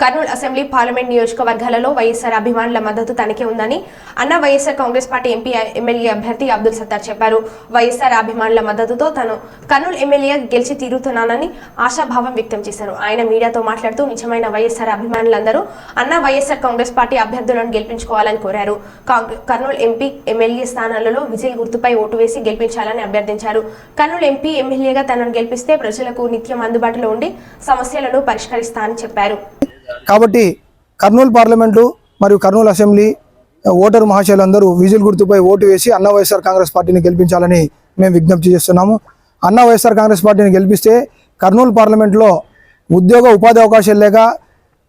Kurnool assembly parliament నియోజకవర్గాలలో వైఎస్ఆర్ అభిమానుల మద్దతు తనకే ఉందని అన్న YSR Congress party MP MLA అభ్యర్థి అబ్దుల్ సత్తార్ చెప్పారు. వైఎస్ఆర్ అభిమానుల మద్దతుతో తను కర్నూలు ఎమ్మెల్యే గెలిచి తీరుతున్నానని ఆశాభావం వ్యక్తం చేశారు. ఆయన మీడియాతో మాట్లాడుతూ నిజమైన వైఎస్ఆర్ అభిమానులందరూ అన్న వైఎస్ఆర్ కాంగ్రెస్ పార్టీ అభ్యర్థులను గెలిపించుకోవాలని కోరారు. కర్నూలు ఎంపీ ఎమ్మెల్యే స్థానాలలో విజయ్ గుర్తుపై ఓటు వేసి గెలిపించాలని అభ్యర్థించారు. కర్నూలు ఎంపీ ఎమ్మెల్యేగా తనను గెలిపిస్తే ప్రజలకు నిత్యం అందుబాటులో ఉండి సమస్యలను పరిష్కరిస్తానని చెప్పారు. కాబట్టి కర్నూలు పార్లమెంటు మరియు కర్నూలు అసెంబ్లీ ఓటరు మహాశయులందరూ విజిల్ గుర్తుపై ఓటు వేసి అన్న వైఎస్ఆర్ కాంగ్రెస్ పార్టీని గెలిపించాలని మేము విజ్ఞప్తి చేస్తున్నాము. అన్న వైఎస్ఆర్ కాంగ్రెస్ పార్టీని గెలిపిస్తే కర్నూలు పార్లమెంట్లో ఉద్యోగ ఉపాధి అవకాశాలు లేక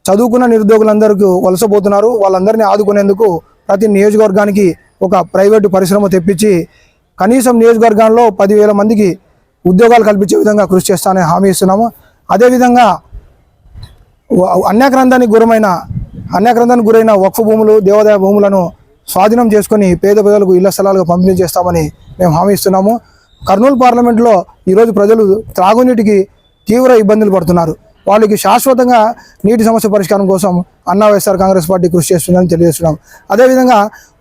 చదువుకున్న నిరుద్యోగులందరికీ వలసపోతున్నారు. వాళ్ళందరినీ ఆదుకునేందుకు ప్రతి నియోజకవర్గానికి ఒక ప్రైవేటు పరిశ్రమ తెప్పించి కనీసం నియోజకవర్గాల్లో పదివేల మందికి ఉద్యోగాలు కల్పించే విధంగా కృషి చేస్తానని హామీ ఇస్తున్నాము. అదేవిధంగా అన్యాక్రాంతానికి గురమైన అన్యాక్రాంతానికి గురైన వక్ఫ్ భూములు దేవాదాయ భూములను స్వాధీనం చేసుకుని పేద ప్రజలకు ఇళ్ళ స్థలాలుగా పంపిణీ చేస్తామని మేము హామీ ఇస్తున్నాము. కర్నూలు పార్లమెంట్లో ఈరోజు ప్రజలు త్రాగునీటికి తీవ్ర ఇబ్బందులు పడుతున్నారు. వాళ్ళకి శాశ్వతంగా నీటి సమస్య పరిష్కారం కోసం అన్నా వైఎస్ఆర్ కాంగ్రెస్ పార్టీ కృషి చేస్తుందని తెలియజేస్తున్నాం. అదేవిధంగా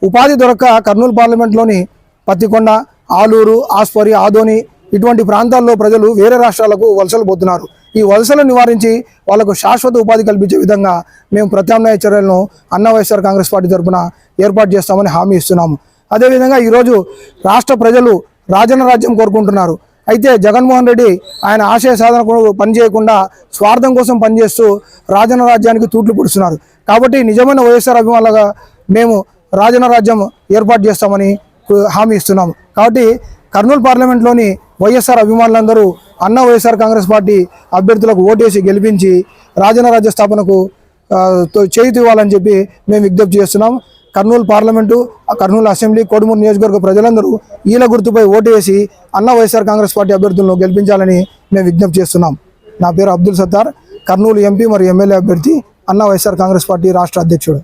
ఉపాధి దొరక్క కర్నూలు పార్లమెంట్లోని పత్తికొండ ఆలూరు ఆస్పరి ఆదోని ఇటువంటి ప్రాంతాల్లో ప్రజలు వేరే రాష్ట్రాలకు వలసలు పోతున్నారు. ఈ వలసలను నివారించి వాళ్ళకు శాశ్వత ఉపాధి కల్పించే విధంగా మేము ప్రత్యామ్నాయ చర్యలను అన్న వైఎస్ఆర్ కాంగ్రెస్ పార్టీ తరఫున ఏర్పాటు చేస్తామని హామీ ఇస్తున్నాము. అదేవిధంగా ఈరోజు రాష్ట్ర ప్రజలు రాజన్న రాజ్యం కోరుకుంటున్నారు. అయితే జగన్మోహన్ రెడ్డి ఆయన ఆశయ సాధన పనిచేయకుండా స్వార్థం కోసం పనిచేస్తూ రాజన్న రాజ్యానికి తూట్లు పుడుస్తున్నారు. కాబట్టి నిజమైన వైఎస్ఆర్ అభిమానులుగా మేము రాజన్న రాజ్యం ఏర్పాటు చేస్తామని హామీ ఇస్తున్నాము. కాబట్టి కర్నూలు పార్లమెంట్లోని వైఎస్ఆర్ అభిమానులందరూ అన్న వైఎస్ఆర్ కాంగ్రెస్ పార్టీ అభ్యర్థులకు ఓటేసి గెలిపించి రాజన్న రాజ్య స్థాపనకు ఆ, ఇవ్వాలని చెప్పి మేము విజ్ఞప్తి చేస్తున్నాం. కర్నూలు పార్లమెంటు ఆ కర్నూలు అసెంబ్లీ కోడుమూరు నియోజకవర్గ ప్రజలందరూ ఈల గుర్తుపై ఓటు వేసి అన్న వైఎస్ఆర్ కాంగ్రెస్ పార్టీ అభ్యర్థులను గెలిపించాలని మేము విజ్ఞప్తి చేస్తున్నాం. నా పేరు అబ్దుల్ సత్తార్. కర్నూలు ఎంపీ మరియు ఎమ్మెల్యే అభ్యర్థి అన్న వైఎస్ఆర్ కాంగ్రెస్ పార్టీ రాష్ట్ర అధ్యక్షుడు.